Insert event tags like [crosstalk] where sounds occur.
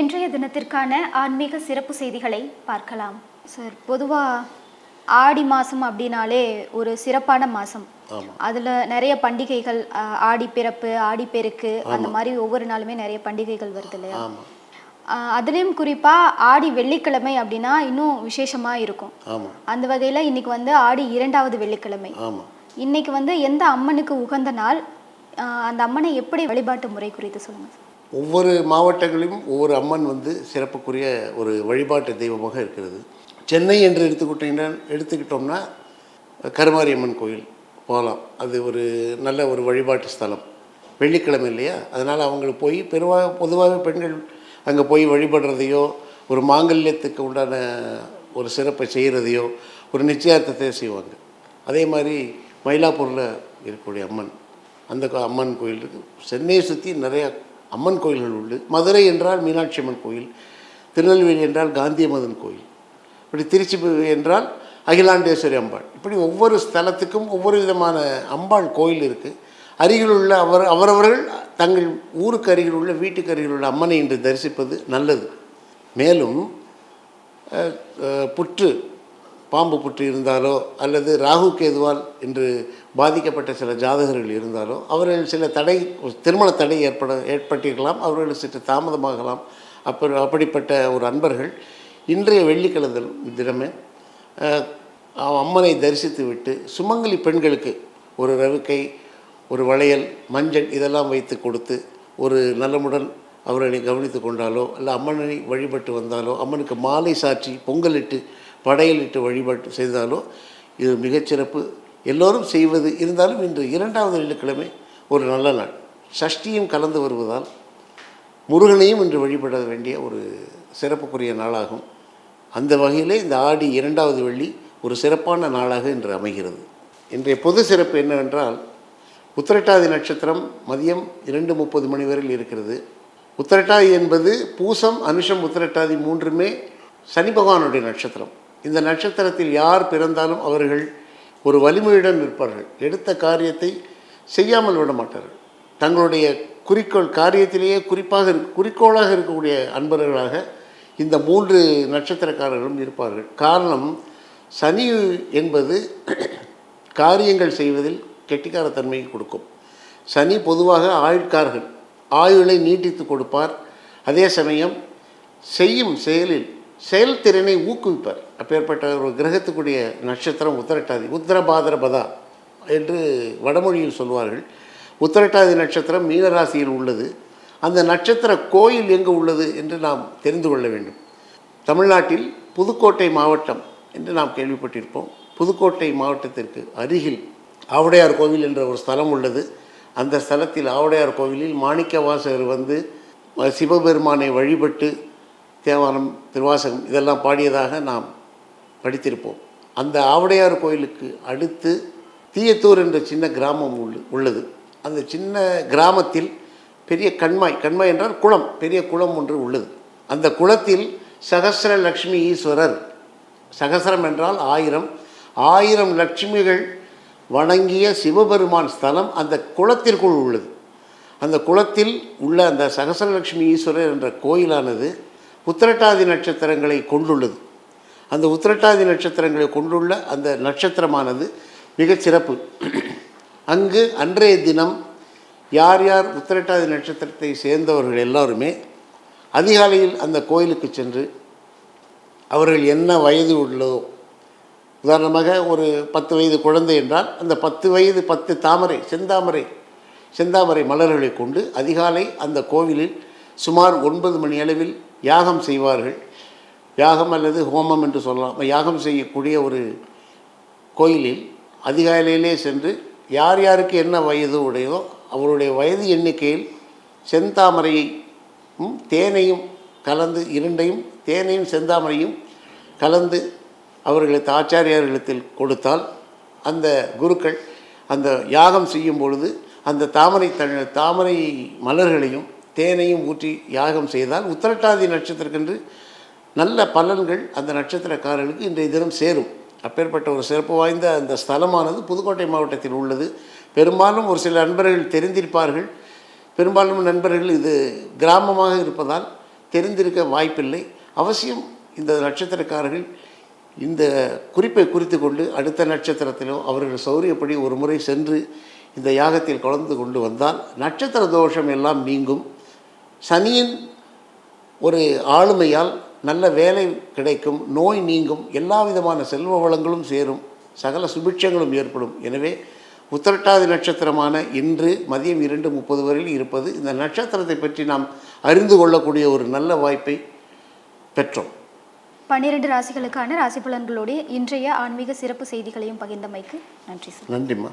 இன்றைய தினத்திற்கான ஆன்மீக சிறப்பு செய்திகளை பார்க்கலாம். சார் பொதுவாக ஆடி மாதம் அப்படின்னாலே ஒரு சிறப்பான மாதம் அதில் நிறைய பண்டிகைகள் ஆடி பிறப்பு ஆடி பெருக்கு அந்த மாதிரி ஒவ்வொரு நாளுமே நிறைய பண்டிகைகள் வருது இல்லையா? அதுலேயும் குறிப்பாக ஆடி வெள்ளிக்கிழமை அப்படின்னா இன்னும் விசேஷமாக இருக்கும். அந்த வகையில் இன்னைக்கு வந்து ஆடி இரண்டாவது வெள்ளிக்கிழமை. இன்னைக்கு வந்து எந்த அம்மனுக்கு உகந்த நாள்? அந்த அம்மனை எப்படி வழிபாட்டு முறை குறித்து சொல்லுங்கள் சார். ஒவ்வொரு மாவட்டங்களிலும் ஒவ்வொரு அம்மன் வந்து சிறப்புக்குரிய ஒரு வழிபாட்டு தெய்வமாக இருக்கிறது. சென்னை என்று எடுத்துக்கிட்டீங்கன்னா எடுத்துக்கிட்டோம்னா கருமாரியம்மன் கோயில் போகலாம். அது ஒரு நல்ல ஒரு வழிபாட்டு ஸ்தலம். வெள்ளிக்கிழமை இல்லையா? அதனால் அவங்களுக்கு போய் பெருவாக பொதுவாக பெண்கள் அங்கே போய் வழிபடுறதையோ ஒரு மாங்கல்யத்துக்கு உண்டான ஒரு சிறப்பை செய்கிறதையோ ஒரு நிச்சயார்த்தத்தை செய்வாங்க. அதே மாதிரி மயிலாப்பூரில் இருக்கக்கூடிய அம்மன் அந்த கோ- அம்மன் கோயில் சென்னையை சுற்றி நிறையா அம்மன் கோயில்கள் உண்டு. மதுரை என்றால் மீனாட்சி அம்மன் கோயில் திருநெல்வேலி என்றால் காந்தியமதன் கோயில் இப்படி திருச்சி என்றால் அகிலாண்டேஸ்வரி அம்பாள். இப்படி ஒவ்வொரு ஸ்தலத்துக்கும் ஒவ்வொரு விதமான அம்பாள் கோயில் இருக்குது அருகில் உள்ள அவர் அவரவர்கள் தங்கள் ஊருக்கு அருகில் உள்ள வீட்டுக்கு அருகில் உள்ள அம்மனை இன்று தரிசிப்பது நல்லது. மேலும் புற்று பாம்பு புற்று இருந்தாலோ அல்லது ராகு கேதுவால் என்று பாதிக்கப்பட்ட சில ஜாதகர்கள் இருந்தாலோ அவர்கள் சில தடை திருமண தடை ஏற்பட ஏற்பட்டிருக்கலாம். அவர்கள் சற்று தாமதமாகலாம். அப்போ அப்படிப்பட்ட ஒரு அன்பர்கள் இன்றைய வெள்ளிக்கிழமை தினமே அம்மனை தரிசித்து விட்டு சுமங்கலி பெண்களுக்கு ஒரு ரவுக்கை ஒரு வளையல் மஞ்சள் இதெல்லாம் வைத்து கொடுத்து ஒரு நலமுடன் அவர்களை கவனித்து கொண்டாலோ இல்லை அம்மனை வழிபட்டு வந்தாலோ அம்மனுக்கு மாலை சாற்றி பொங்கலிட்டு படையலிட்டு வழிபாட்டு செய்தாலோ இது மிகச்சிறப்பு எல்லோரும் செய்வது இருந்தாலும் இன்று இரண்டாவது வெள்ளிக்கிழமை ஒரு நல்ல நாள். சஷ்டியும் கலந்து வருவதால் முருகனையும் இன்று வழிபட வேண்டிய ஒரு சிறப்புக்குரிய நாளாகும். அந்த வகையிலே இந்த ஆடி இரண்டாவது வெள்ளி ஒரு சிறப்பான நாளாக இன்று அமைகிறது. இன்றைய பொது சிறப்பு என்னவென்றால் உத்திரட்டாதி நட்சத்திரம் மதியம் இரண்டு முப்பது மணி வரையில் இருக்கிறது. உத்திரட்டாதி என்பது பூசம் அனுஷம் உத்திரட்டாதி மூன்றுமே சனி பகவானுடைய நட்சத்திரம். இந்த நட்சத்திரத்தில் யார் பிறந்தாலும் அவர்கள் ஒரு வலிமையுடன் இருப்பார்கள் எடுத்த காரியத்தை செய்யாமல் விட மாட்டார்கள். தங்களுடைய குறிக்கோள் காரியத்திலேயே குறிப்பாக குறிக்கோளாக இருக்கக்கூடிய அன்பர்களாக இந்த மூன்று நட்சத்திரக்காரர்களும் இருப்பார்கள். காரணம் சனி என்பது [clears throat] காரியங்கள் செய்வதில் கெட்டிக்காரத்தன்மையை கொடுக்கும். சனி பொதுவாக ஆயுட்காரர்கள் ஆயுளை நீட்டித்து கொடுப்பார். அதே சமயம் செய்யும் செயலில் செயல்திறனை ஊக்குவிப்பார். அப்பேற்பட்ட ஒரு கிரகத்துக்குரிய நட்சத்திரம் உத்தரட்டாதி உத்தரபாதரபதா என்று வடமொழியில் சொல்வார்கள். உத்தரட்டாதி நட்சத்திரம் மீனராசியில் உள்ளது. அந்த நட்சத்திர கோயில் எங்கு உள்ளது என்று நாம் தெரிந்து கொள்ள வேண்டும். தமிழ்நாட்டில் புதுக்கோட்டை மாவட்டம் என்று நாம் கேள்விப்பட்டிருப்போம். புதுக்கோட்டை மாவட்டத்திற்கு அருகில் ஆவுடையார் கோவில் என்ற ஒரு ஸ்தலம் உள்ளது. அந்த ஸ்தலத்தில் ஆவுடையார் கோவிலில் மாணிக்கவாசகர் வந்து சிவபெருமானை வழிபட்டு தேவாரம் திருவாசகம் இதெல்லாம் பாடியதாக நாம் படித்திருப்போம். அந்த ஆவடையார் கோயிலுக்கு அடுத்து தீயத்தூர் என்ற சின்ன கிராமம் உள்ள உள்ளது. அந்த சின்ன கிராமத்தில் பெரிய கண்மாய் கண்மாய் என்றால் குளம் பெரிய குளம் ஒன்று உள்ளது. அந்த குளத்தில் சகஸ்ர லக்ஷ்மி ஈஸ்வரர் சகசரம் என்றால் ஆயிரம் ஆயிரம் லட்சுமிகள் வணங்கிய சிவபெருமான் ஸ்தலம் அந்த குளத்திற்குள் உள்ளது. அந்த குளத்தில் உள்ள அந்த சகசரலட்சுமி ஈஸ்வரர் என்ற கோயிலானது உத்திரட்டாதி நட்சத்திரங்களை கொண்டுள்ளது. அந்த உத்திரட்டாதி நட்சத்திரங்களை கொண்டுள்ள அந்த நட்சத்திரமானது மிகச் சிறப்பு. அங்கு அன்றைய தினம் யார் யார் உத்திரட்டாதி நட்சத்திரத்தை சேர்ந்தவர்கள் எல்லாருமே அதிகாலையில் அந்த கோயிலுக்கு சென்று அவர்கள் என்ன வயது உள்ளதோ உதாரணமாக ஒரு பத்து வயது குழந்தை என்றால் அந்த பத்து வயது பத்து தாமரை செந்தாமரை செந்தாமரை மலர்களை கொண்டு அதிகாலை அந்த கோவிலில் சுமார் ஒன்பது மணி அளவில் யாகம் செய்வார்கள். யாகம் அல்லது ஹோமம் என்று சொல்லலாம். யாகம் செய்யக்கூடிய ஒரு கோயிலில் அதிகாலையிலே சென்று யார் யாருக்கு என்ன வயது உடையதோ அவருடைய வயது எண்ணிக்கையில் செந்தாமரையும் தேனையும் கலந்து இரண்டையும் தேனையும் செந்தாமரையும் கலந்து அவர்களுக்கு ஆச்சாரியார்களிடத்தில் கொடுத்தால் அந்த குருக்கள் அந்த யாகம் செய்யும் பொழுது அந்த தாமரை த தாமரை மலர்களையும் தேனையும் ஊற்றி யாகம் செய்தால் உத்திரட்டாதி நட்சத்திரக்கென்று நல்ல பலன்கள் அந்த நட்சத்திரக்காரர்களுக்கு இன்றைய தினம் சேரும். அப்பேற்பட்ட ஒரு சிறப்பு வாய்ந்த அந்த ஸ்தலமானது புதுக்கோட்டை மாவட்டத்தில் உள்ளது. பெரும்பாலும் ஒரு சில நண்பர்கள் தெரிந்திருப்பார்கள். பெரும்பாலும் நண்பர்கள் இது கிராமமாக இருப்பதால் தெரிந்திருக்க வாய்ப்பில்லை. அவசியம் இந்த நட்சத்திரக்காரர்கள் இந்த குறிப்பை குறித்து கொண்டு அடுத்த நட்சத்திரத்திலோ அவர்கள் சௌரியப்படி ஒரு முறை சென்று இந்த யாகத்தில் கலந்து கொண்டு வந்தால் நட்சத்திர தோஷம் எல்லாம் நீங்கும். சனியின் ஒரு ஆளுமையால் நல்ல வேலை கிடைக்கும் நோய் நீங்கும் எல்லா விதமான செல்வ வளங்களும் சேரும் சகல சுபிட்சங்களும் ஏற்படும். எனவே உத்திரட்டாதி நட்சத்திரமான இன்று மதியம் இரண்டு முப்பது வரையில் இருப்பது இந்த நட்சத்திரத்தை பற்றி நாம் அறிந்து கொள்ளக்கூடிய ஒரு நல்ல வாய்ப்பை பெற்றோம். பன்னிரண்டு ராசிகளுக்கான ராசி பலன்களோடு இன்றைய ஆன்மீக சிறப்பு செய்திகளையும் பகிர்ந்தமைக்கு நன்றி சார். நன்றிம்மா.